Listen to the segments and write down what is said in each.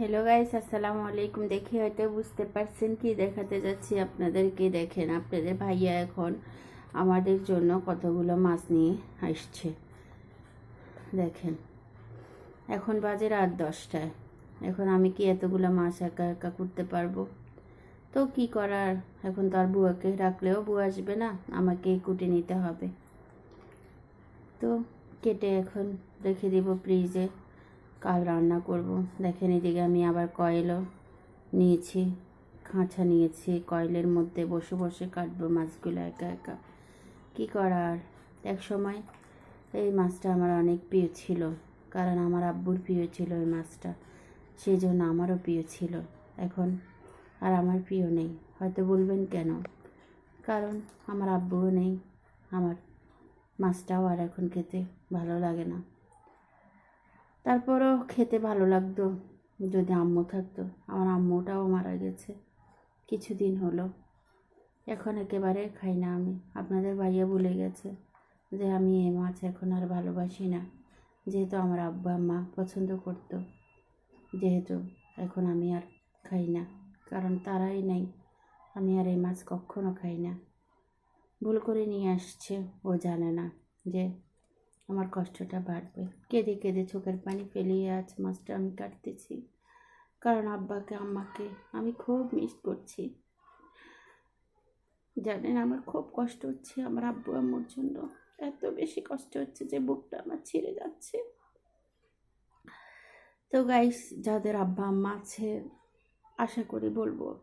Hello guys আসসালামু আলাইকুম দেখে হয়তো বুঝতে পারছেন কি দেখাতে যাচ্ছি আপনাদেরকে। দেখেন আপনাদের ভাইয়া এখন আমাদের জন্য কতগুলো মাছ নিয়ে আসছে। দেখেন, এখন বাজে রাত দশটায়। এখন আমি কি এতগুলো মাছ একা একা করতে পারব? তো কি করার? এখন তো আর বুয়াকে রাখলেও বুয়া আসবে না আমাকে কুটে নিতে হবে। তো কেটে এখন রেখে দিব ফ্রিজে কাল রান্না করব। দেখেন এদিকে আমি আবার কয়েলও নিয়েছি খাঁচা নিয়েছি, কয়েলের মধ্যে বসে বসে কাটবো মাছগুলো একা একা। কী করার? এক সময় এই মাছটা আমার অনেক প্রিয় ছিল, কারণ আমার আব্বুর প্রিয় ছিল এই মাছটা সেই জন্য আমারও প্রিয় ছিল। এখন আর আমার প্রিয় নেই, হয়তো বলবেন কেন? কারণ আমার আব্বুও নেই, আমার মাছটাও আর এখন খেতে ভালো লাগে না। তারপরও খেতে ভালো লাগতো, যদি আম্মু থাকতো। আমার আম্মুটাও মারা গেছে কিছুদিন হলো। এখন একেবারে খাই না আমি। আপনাদের ভাইয়া ভুলে গেছে যে আমি এ মাছ এখন আর ভালোবাসি না। যেহেতু আমার আব্বা, আম্মা পছন্দ করতো, যেহেতু এখন আমি আর খাই না। কারণ তারাই নেই, আমি আর এই মাছ কখনো খাই না। ভুল করে নিয়ে আসছে, ও জানে না যে আমার কষ্টটা বাড়বে। কেঁদে কেঁদে চোখের পানি ফেলিয়ে আজ মাছটা আমি কাটতেছি। কারণ আব্বাকে, আম্মাকে আমি খুব মিস করছি। জানেন, আমার খুব কষ্ট হচ্ছে আমার আব্বু, আম্মুর জন্য। এত বেশি কষ্ট হচ্ছে যে বুকটা আমার ছিঁড়ে যাচ্ছে। তো গাইস যাদের আব্বা, আম্মা আছে, আশা করি বলব,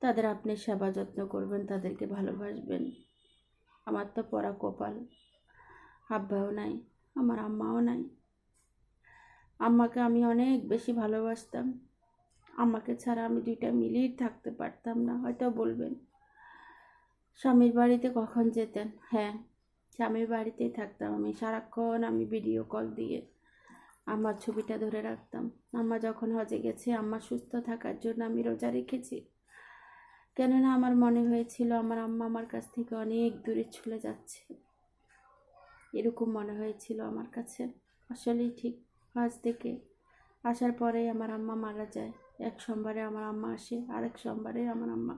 তাদের আপনি সেবা যত্ন করবেন, তাদেরকে ভালোবাসবেন। আমার তো পড়া কপাল। আব্বাও নাই, আমার আম্মাও নাই। আম্মাকে আমি অনেক বেশি ভালোবাসতাম। আম্মাকে ছাড়া আমি দুইটা মিলিয়ে থাকতে পারতাম না, হয়তো বলবেন। স্বামীর বাড়িতে কখন যেতেন? হ্যাঁ স্বামীর বাড়িতেই থাকতাম আমি। সারাক্ষণ আমি ভিডিও কল দিয়ে আমার ছবিটা ধরে রাখতাম। আম্মা যখন হজে গেছে, আম্মা সুস্থ থাকার জন্য আমি রোজা রেখেছি। কেননা আমার মনে হয়েছিল আমার আম্মা আমার কাছ থেকে অনেক দূরে চলে যাচ্ছে। এরকম মনে হয়েছিল আমার কাছে। আসলেই ঠিক, আজ থেকে আসার পরে আমার আম্মা মারা যায়। এক সোমবারে আমার আম্মা আসে, আরেক সোমবারে আমার আম্মা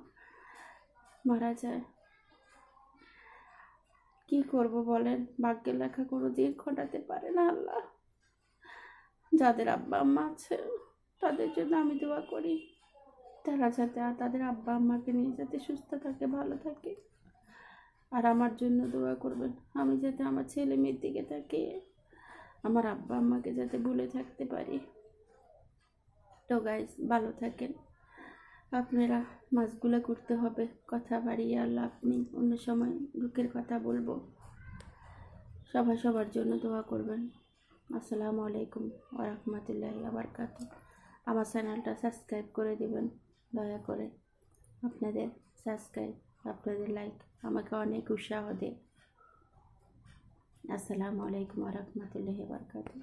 মারা যায়। কি করব বলেন? ভাগ্যের লেখা কোনো দিন ঘটাতে পারে না আল্লাহ। যাদের আব্বা আম্মা আছে, তাদের জন্য আমি দোয়া করি। তারা যাতে তাদের আব্বা আম্মাকে নিয়ে যাতে সুস্থ থাকে, ভালো থাকে। আর আমার জন্য দোয়া করবেন। আমি যাতে আমার ছেলে মেয়ের দিকে তাকে আমার আব্বা আম্মাকে যাতে ভুলে থাকতে পারি। তো গাইজ ভালো থাকেন। আপনারা মাছগুলো করতে হবে। কথা বাড়িয়ে আল্লাহ আপনি অন্য সময় দুঃখের কথা বলব। সবাই সবার জন্য দোয়া করবেন। আসসালামু আলাইকুম ওরহমতুল্লাহ আবরকাত আমার চ্যানেলটা সাবস্ক্রাইব করে দেবেন। দয়া করে আপনাদের সাবস্ক্রাইব আপনাদের লাইক আমাকে অনেক উৎসাহ দেয়। আসসালামু আলাইকুম রহমতুল্লাহ বরকাত